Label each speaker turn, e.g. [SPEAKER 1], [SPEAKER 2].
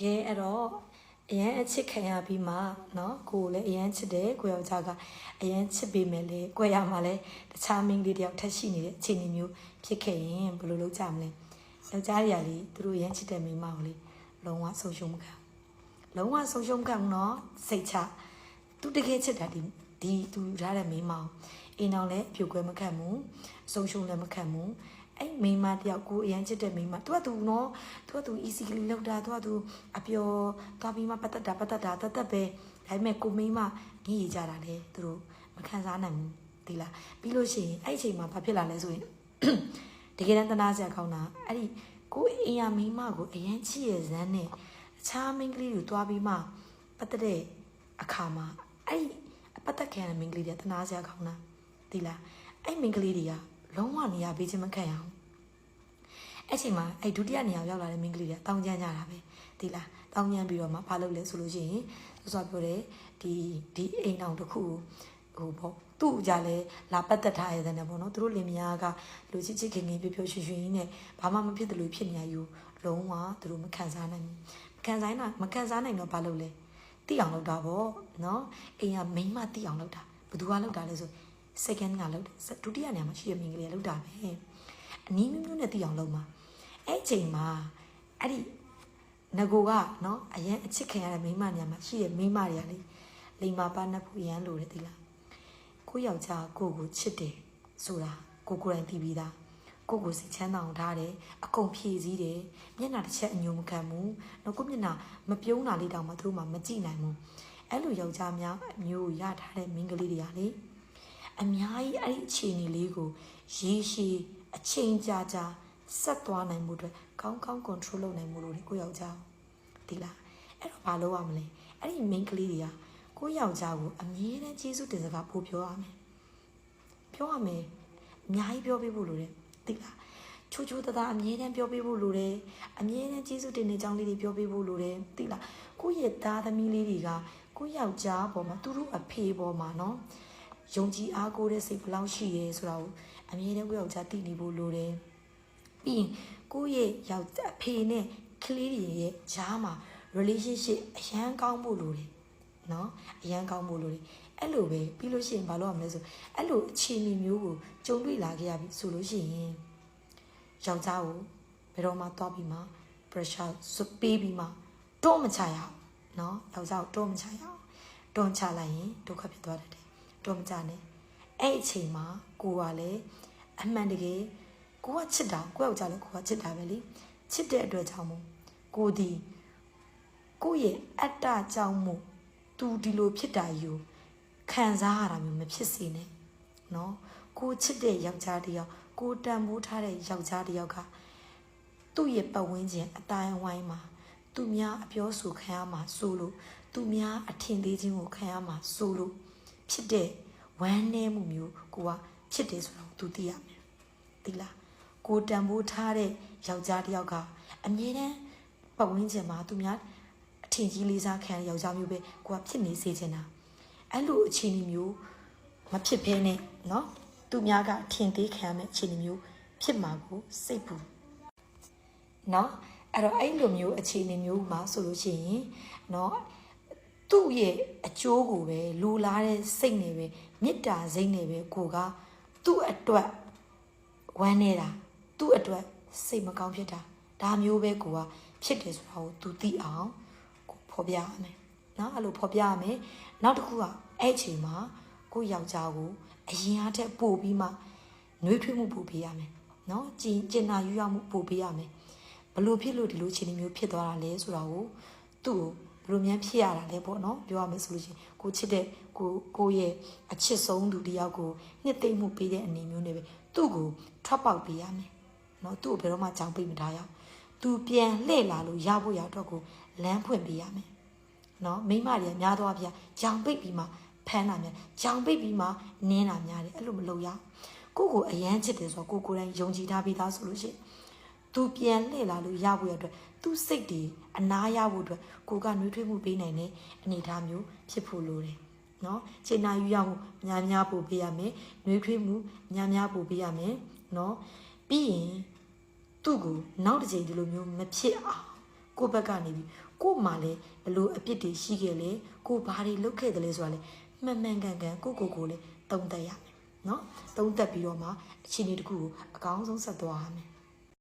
[SPEAKER 1] ကဲအဲ့တော့အရန်အချစ်ခံရပြီးမှเนาะကိုယ်လည်းအရန်ချစ်တယ်ကိုယောက်ျားကအရန်ချစ်ပေမဲ့လေကိုရမှာလည်းတခြားမင်းကလေးတယောက်ထက်ရှိနေတဲ့အခြေအနေမျိုးဖြစ်ခဲ့ရင်ဘယ်လိုလုပ်ကြမလဲယောက်ျားတွေကလေသူတို့အရန်ချစ်တဲ့မိန်းမကိုလေလုံးဝဆုံးရှုံးမခံဘူးလုံးဝဆုံးရှုံးမခံဘူးเนาะစိတ်ချသူတကယ်ချစ်တာဒီဒီသူထားတဲ့မိန်းမကိုအိမ်အောင်လည်းအပြုတ်ကွဲမခံဘူးဆုံးရှုံးလည်းမခံဘူး အဲ့မိန်းမတယောက်ကိုအရန်ချစ်တဲ့မိန်းမသူကသူနော်သူကသူ easily လောက်တာသူကသူအပျော်သွားပြီးမှပတ်သက်တာပတ်သက်တာတသက်ပဲဒါပေမဲ့ကိုမိန်းမငြိရကြတာလေသူတို့မခံစားနိုင်ဘူးဒီလားပြီးလို့ရှိရင်အဲ့အချိန်မှာဘာဖြစ်လာလဲဆိုရင်တကယ်တမ်းသနာစရာကောင်းတာအဲ့ဒီကိုအင်ရမိန်းမကိုအရန်ချစ်ရဇန်းနဲ့အခြားမိန်းကလေးတွေတွားပြီးမှပတ်သက်တဲ့အခါမှာအဲ့ပတ်သက်ခံရတဲ့မိန်းကလေးတွေသနာစရာကောင်းတာဒီလားအဲ့မိန်းကလေးတွေက လုံးဝနေရာပေးခြင်းမခံရအောင်အဲ့ချိန်မှာအဲ့ဒုတိယနေရာရောက်လာတဲ့မိန်းကလေးတွေကတောင်းကြမ်းကြတာပဲဒီလားတောင်းကြမ်းပြီးတော့မှဘာလုပ်လဲဆိုလို့ရှိရင်စောစောပြောတယ်ဒီဒီအိမ်အောင်တစ်ခုကိုဟိုပေါ့သူ့ကြလဲလာပတ်သက်ထားရတဲ့နဲ့ပေါ့နော်သူတို့လင်မယားကလူချစ်ချစ်ခင်ခင်ပြပြရွှင်ရွှင်ကြီးနဲ့ဘာမှမဖြစ်တယ်လို့ဖြစ်နေရယူလုံးဝသူတို့မခံစားနိုင်ဘူးမခံစားနိုင်မခံစားနိုင်တော့ဘာလုပ်လဲတိအောင်လုပ်တာပေါ့နော်အိမ်ကမိန်းမတိအောင်လုပ်တာဘယ်သူကလုပ်တာလဲဆို second ကလုပ်တယ်ဒုတိယနေရာမှာရှိရမိန်းကလေးကလုပ်တာပဲအနည်းမျိုးမျိုးနဲ့တိအောင်လုပ်မှာအဲ့အချိန်မှာအဲ့ဒီငကိုကနော်အရင်အချစ်ခံရတဲ့မိန်းမနေရာမှာရှိရမိန်းမတွေကလေလိမ္မာပါနှက်ဖို့ရမ်းလို့တယ်ဒီလားကိုယောက်ျားကိုကိုချစ်တယ်ဆိုတာကိုကိုယ်တိုင်သိပြီးသားကိုကိုစိတ်ချမ်းသာအောင်ထားတယ်အကုန်ဖြည့်စည်းတယ်မျက်နှာတစ်ချက်အညိုမခံဘူးနော်ကိုမျက်နှာမပြုံးတာလေးတောင်မှသူတို့မှမကြည့်နိုင်ဘူးအဲ့လိုယောက်ျားများအမျိုးရထားတဲ့မိန်းကလေးတွေကလေ အများကြီးအဲ့ဒီအခြေအနေလေးကိုရေရှည်အချိန်ကြာကြာဆက်သွားနိုင်မှုအတွက်ကောင်းကောင်း control လုပ်နိုင်မှုလို့ကိုယောက်ျားဒီလားအဲ့တော့ဘာလုပ်ရမလဲအဲ့ဒီ main ကလေးတွေကကိုယောက်ျားကိုအမြဲတမ်းကျေးဇူးတင်စကားပို့ပြောရမယ်ပြောရမယ်အများကြီးပြောပေးဖို့လိုတယ်ဒီလားချိုးချိုးတသားအမြဲတမ်းပြောပေးဖို့လိုတယ်အမြဲတမ်းကျေးဇူးတင်တဲ့အကြောင်းလေးတွေပြောပေးဖို့လိုတယ်ဒီလားကိုယ့်ရဲ့သားသမီးလေးတွေကကိုယောက်ျားပေါ်မှာသူတို့အဖေပေါ်မှာနော် ယုံကြည်အားကိုးတဲ့စိတ်ဘယ်လောက်ရှိရဲဆိုတာကိုအမြဲတမ်းကိုယောက်ျားသိနေဖို့လိုတယ်ပြီးရင်ကိုယ့်ရဲ့ယောက်ျားအဖေနဲ့ကလေးတွေရဲ့ဂျားမှာ relationship အရန်ကောင်းဖို့လိုတယ်နော်အရန်ကောင်းဖို့လိုတယ်အဲ့လိုပဲပြီးလို့ရှိရင်ဘာလို့ရမလဲဆိုအဲ့လိုအခြေအနေမျိုးကိုကြုံတွေ့လာခဲ့ရပြီဆိုလို့ရှိရင်ယောက်ျားကိုဘယ်တော့မှသွားပြီးမှ pressure ဆွပေးပြီးမှတွန်းမချရအောင်နော်ယောက်ျားကိုတွန်းမချရအောင်တွန်းချလိုက်ရင်ဒုက္ခဖြစ်သွားတတ်တယ် တွန်းမချနဲ့အဲ့အချိန်မှာကိုကလည်းအမှန်တကယ်ကိုကချစ်တာကိုယောက်ျားလည်းကိုကချစ်တာပဲလေချစ်တဲ့အတွက်ကြောင့်မို့ကိုဒီကိုယ့်ရဲ့အတ္တကြောင့်မို့သူဒီလိုဖြစ်တာယူခံစားရတာမျိုးမဖြစ်စေနဲ့နော်ကိုချစ်တဲ့ယောက်ျားတစ်ယောက်ကိုတန်ဖိုးထားတဲ့ယောက်ျားတစ်ယောက်ကသူ့ရဲ့ပတ်ဝန်းကျင်အတိုင်းအဝိုင်းမှာသူများအပြောဆိုခံရမှာစိုးလို့သူများအထင်သေးခြင်းကိုခံရမှာစိုးလို့ ဖြစ်တဲ့ဝမ်းနည်းမှုမျိုးကိုကဖြစ်တယ်ဆိုတော့သူသိရမယ်။သိလား။ကိုတံပိုးထားတဲ့ယောက်ျားတစ်ယောက်ကအမြဲတမ်းပတ်ဝန်းကျင်မှာသူများအထင်ကြီးလေးစားခံယောက်ျားမျိုးပဲကိုကဖြစ်နေစေချင်တာ။အဲ့လိုအခြေအနေမျိုးမဖြစ်ဘဲနဲ့နော်သူများကအထင်သေးခံရမယ့်အခြေအနေမျိုးဖြစ်မှာကိုစိတ်ပူ။နော်အဲ့တော့အဲ့လိုမျိုးအခြေအနေမျိုးမှာဆိုလို့ရှိရင်နော် သူ့ရဲ့အကျိုးကိုပဲလိုလားတဲ့စိတ်နဲ့ပဲမေတ္တာစိတ်နဲ့ပဲကိုကသူ့အတွက်ဝမ်းနေတာသူ့အတွက်စိတ်မကောင်းဖြစ်တာဒါမျိုးပဲကိုကဖြစ်တယ်ဆိုတာကို तू သိအောင်ကိုဖော်ပြရမယ်နော်အဲ့လိုဖော်ပြရမယ်နောက်တစ်ခုကအဲ့ချိန်မှာကိုယောက်ျားကိုအရင်အားထက်ပို့ပြီးမှနှွေးထွေးမှုပို့ပေးရမယ်နော်ကျင်ကျင်နာယူရမှုပို့ပေးရမယ်ဘလို့ဖြစ်လို့ဒီလိုခြေနေမျိုးဖြစ်သွားတာလဲဆိုတာကိုသူ့ကို ဘလို့များဖြစ်ရတာလဲပေါ့နော်ပြောရမယ်ဆိုလို့ရှိရင်ကိုချစ်တဲ့ကိုကိုရဲ့အချစ်ဆုံးသူတယောက်ကိုနှစ်သိမ့်မှုပေးတဲ့အနေမျိုးနဲ့ပဲသူ့ကိုထွက်ပေါက်ပေးရမယ်နော်သူ့ကိုဘယ်တော့မှကြောင်ပိတ်မထားရအောင်သူပြန်လှည့်လာလို့ရဖို့ရတော့ကိုလမ်းဖွင့်ပေးရမယ်နော်မိမတွေကများတော့ဗျာကြောင်ပိတ်ပြီးမှဖမ်းတာများကြောင်ပိတ်ပြီးမှနင်းတာများတယ်အဲ့လိုမလုပ်ရကိုကိုအရန်ချစ်တယ်ဆိုတော့ကိုကိုယ်တိုင်ယုံကြည်ထားပြီးသားဆိုလို့ရှိရင် သူပြန်လှည့်လာလို့ရဖို့ရအတွက်သူ့စိတ်တွေအနာရဖို့အတွက်ကိုကနှွေးထွေးမှုပေးနိုင်တဲ့အနေအထားမျိုးဖြစ်ဖို့လိုတယ်နော်ချိန်နာယူရမှုများများပို့ပေးရမယ်နှွေးထွေးမှုများများပို့ပေးရမယ်နော်ပြီးရင်သူ့ကိုနောက်တစ်ချိန်ဒီလိုမျိုးမဖြစ်အောင်ကိုယ့်ဘက်ကနေပြီးကို့မှာလည်းဘလို့အပြစ်တွေရှိခဲ့လဲကိုဘာတွေလုပ်ခဲ့တယ်လဲဆိုတာလေမှန်မှန်ကန်ကန်ကိုကိုကိုလည်းသုံးသပ်ရမယ်နော်သုံးသပ်ပြီးတော့မှအခြေအနေတစ်ခုကိုအကောင်းဆုံးဆက်သွားရမယ်